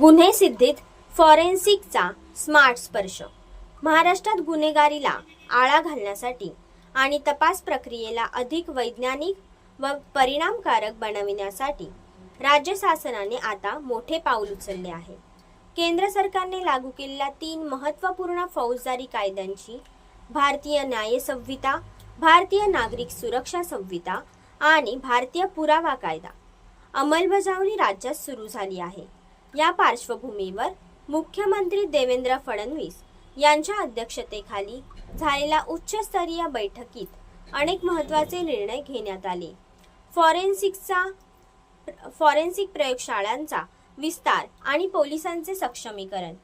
गुन्हे सिद्धीत फॉरेन्सिकचा स्मार्ट स्पर्श. महाराष्ट्रात गुन्हेगारीला आळा घालण्यासाठी आणि तपास प्रक्रियेला अधिक वैज्ञानिक व परिणामकारक बनविण्यासाठी राज्य शासनाने आता मोठे पाऊल उचलले आहे. केंद्र सरकारने लागू केलेल्या तीन महत्त्वपूर्ण फौजदारी कायद्यांची भारतीय न्याय संहिता भारतीय नागरिक सुरक्षा संहिता आणि भारतीय पुरावा कायदा अंमलबजावणी राज्यात सुरू झाली आहे. या पार्श्वभूमीवर मुख्यमंत्री देवेंद्र फडणवीस यांच्या अध्यक्षतेखाली झालेल्या उच्चस्तरीय बैठकीत अनेक महत्त्वाचे निर्णय घेण्यात आले. फॉरेन्सिकचा फॉरेन्सिक प्रयोगशाळांचा विस्तार आणि पोलिसांचे सक्षमीकरण.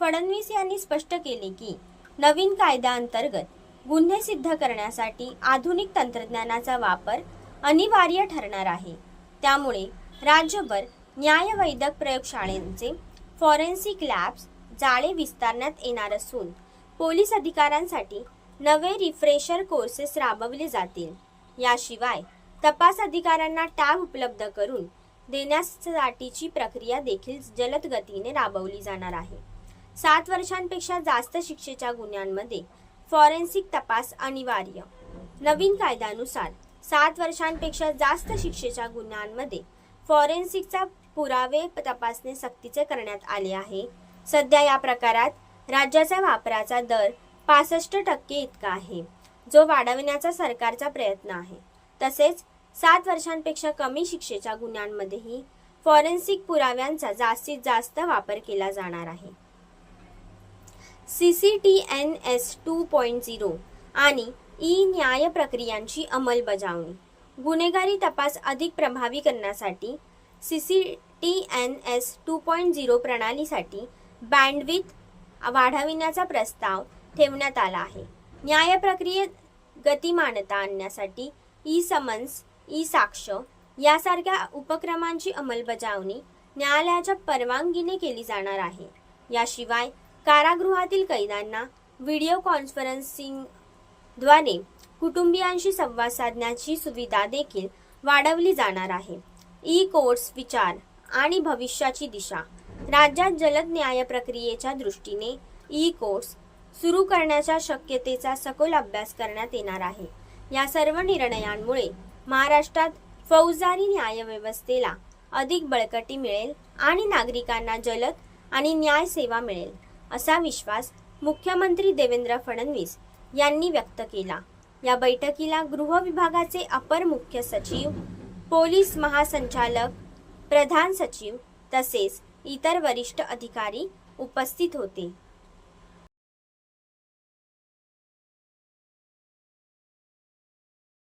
फडणवीस यांनी स्पष्ट केले की नवीन कायद्याअंतर्गत गुन्हे सिद्ध करण्यासाठी आधुनिक तंत्रज्ञानाचा वापर अनिवार्य ठरणार आहे. त्यामुळे राज्यभर न्यायवैद्यक प्रयोगशाळेंचे फॉरेन्सिक लॅब्स जाळे विस्तारण्यात येणार असून पोलीस अधिकाऱ्यांसाठी नवे रिफ्रेशर कोर्सेस राबवले जातील. याशिवाय तपास अधिकाऱ्यांना टॅब उपलब्ध करून देण्यासाठीची प्रक्रिया देखील जलद गतीने राबवली जाणार आहे. सात वर्षांपेक्षा जास्त शिक्षेच्या गुन्ह्यांमध्ये फॉरेन्सिक तपास अनिवार्य. नवीन कायद्यानुसार सात वर्षांपेक्षा जास्त शिक्षेच्या गुन्ह्यांमध्ये फॉरेन्सिकचा पुरावे तपासणे सक्तीचे करण्यात आले आहे. सध्या या प्रकारात राज्याच्या वापराचा दर पासष्ट टक्के इतका आहे जो वाढविण्याचा सरकारचा प्रयत्न आहे. तसेच सात वर्षांपेक्षा कमी शिक्षेच्या गुन्ह्यांमध्येही फॉरेन्सिक पुराव्यांचा जास्तीत जास्त वापर केला जाणार आहे. C C T N S two point zero आणि ई न्याय प्रक्रियांची अंमलबजावणी गुन्हेगारी तपास अधिक प्रभावी करण्यासाठी C C T N S two point zero प्रणालीसाठी बँडविथ वाढविण्याचा प्रस्ताव ठेवण्यात आला आहे. न्याय प्रक्रियेत गतिमानता आणण्यासाठी ई समन्स ई साक्ष यासारख्या उपक्रमांची अंमलबजावणी न्यायालयाच्या परवानगीने केली जाणार आहे. याशिवाय कारागृहातील कैद्यांना व्हिडिओ कॉन्फरन्सिंगद्वारे कुटुंबियांशी संवाद साधण्याची सुविधा देखील वाढवली जाणार आहे. ई कोर्स विचार आणि भविष्याची दिशा. राज्यात जलद न्याय प्रक्रियेच्या दृष्टीने ई कोर्स सुरू करण्याच्या शक्यतेचा सखोल अभ्यास करण्यात येणार आहे. या सर्व निर्णयांमुळे महाराष्ट्रात फौजदारी न्यायव्यवस्थेला अधिक बळकटी मिळेल आणि नागरिकांना जलद आणि न्याय सेवा मिळेल असा विश्वास मुख्यमंत्री देवेंद्र फडणवीस यांनी व्यक्त केला. या बैठकीला गृह विभागाचे अपर मुख्य सचिव पोलीस महासंचालक प्रधान सचिव तसेच इतर वरिष्ठ अधिकारी उपस्थित होते.